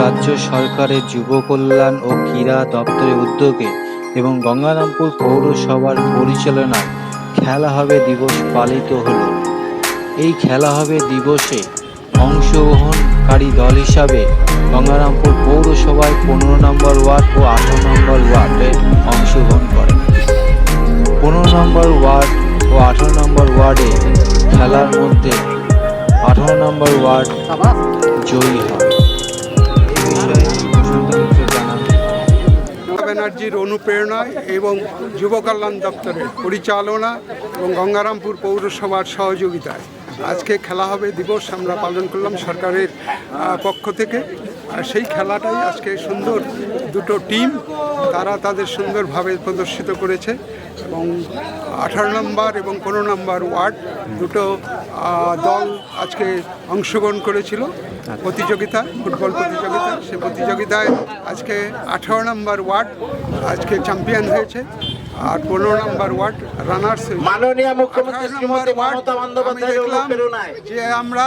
রাজ্য সরকারের যুব কল্যাণ ও ক্রীড়া দপ্তরের উদ্যোগে এবং গঙ্গারামপুর পৌরসভার পরিচালনায় খেলা হবে দিবস পালিত হল। এই খেলা হবে দিবসে অংশগ্রহণকারী দল হিসাবে গঙ্গারামপুর পৌরসভায় পনেরো নম্বর ওয়ার্ড ও আঠারো নম্বর ওয়ার্ডে অংশগ্রহণ করে পনেরো নম্বর ওয়ার্ড ও আঠারো নম্বর ওয়ার্ডে খেলার মধ্যে আঠারো নম্বর ওয়ার্ড জয়ী হয়। ব্যানার্জির অনুপ্রেরণায় এবং যুব কল্যাণ দপ্তরের পরিচালনা এবং গঙ্গারামপুর পৌরসভার সহযোগিতায়। আজকে খেলা হবে, দিবস আমরা পালন করলাম সরকারের পক্ষ থেকে। আর সেই খেলাটাই আজকে সুন্দর দুটো টিম তারা তাদের সুন্দরভাবে প্রদর্শিত করেছে এবং আঠারো নম্বর এবং পনেরো নম্বর ওয়ার্ড দুটো দল আজকে অংশগ্রহণ করেছিল। প্রতিযোগিতা ফুটবল প্রতিযোগিতা। সে প্রতিযোগিতায় আজকে আঠারো নম্বর ওয়ার্ড আজকে চ্যাম্পিয়ন হয়েছে আর পনেরো নম্বর ওয়ার্ড রানার্স মাননীয় মুখ্যমন্ত্রী শ্রীমতী মমতা বন্দ্যোপাধ্যায়ের যে আমরা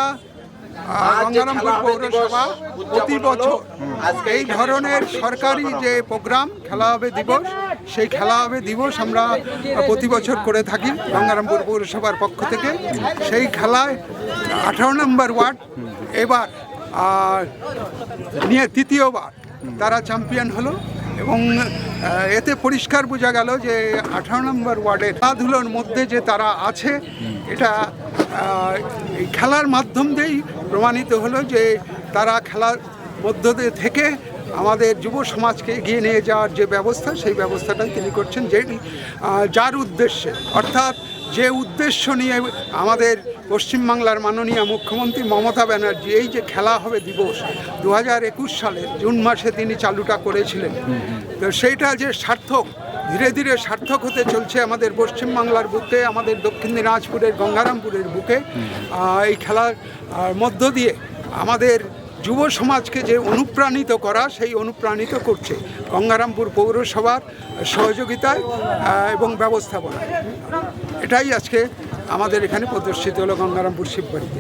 গঙ্গারামপুর পৌরসভা প্রতি বছর এই ধরনের সরকারি যে প্রোগ্রাম খেলা হবে দিবস সেই খেলা হবে দিবস আমরা প্রতি বছর করে থাকি গঙ্গারামপুর পৌরসভার পক্ষ থেকে। সেই খেলায় আঠারো নম্বর ওয়ার্ড এবার নিয়ে তৃতীয়বার তারা চ্যাম্পিয়ন হলো এবং এতে পরিষ্কার বোঝা গেল যে আঠারো নম্বর ওয়ার্ডে খেলাধুলোর মধ্যে যে তারা আছে এটা খেলার মাধ্যম দিয়েই প্রমাণিত হলো যে তারা খেলার মধ্য দিয়ে থেকে আমাদের যুব সমাজকে এগিয়ে নিয়ে যাওয়ার যে ব্যবস্থা সেই ব্যবস্থাটাই তিনি করছেন যেটি যার উদ্দেশ্যে। অর্থাৎ যে উদ্দেশ্য নিয়ে আমাদের পশ্চিমবাংলার মাননীয় মুখ্যমন্ত্রী মমতা ব্যানার্জি এই যে খেলা হবে দিবস দু হাজার একুশ সালে জুন মাসে তিনি চালুটা করেছিলেন। তো সেইটা যে সার্থক ধীরে ধীরে সার্থক হতে চলছে আমাদের পশ্চিমবাংলার বুকে আমাদের দক্ষিণ দিনাজপুরের গঙ্গারামপুরের বুকে। এই খেলার মধ্য দিয়ে আমাদের যুব সমাজকে যে অনুপ্রাণিত করা সেই অনুপ্রাণিত করছে গঙ্গারামপুর পৌরসভার সহযোগিতায় এবং ব্যবস্থাপনা এটাই আজকে আমাদের এখানে প্রদর্শিত হলো গঙ্গারামপুর শিববাড়িতে।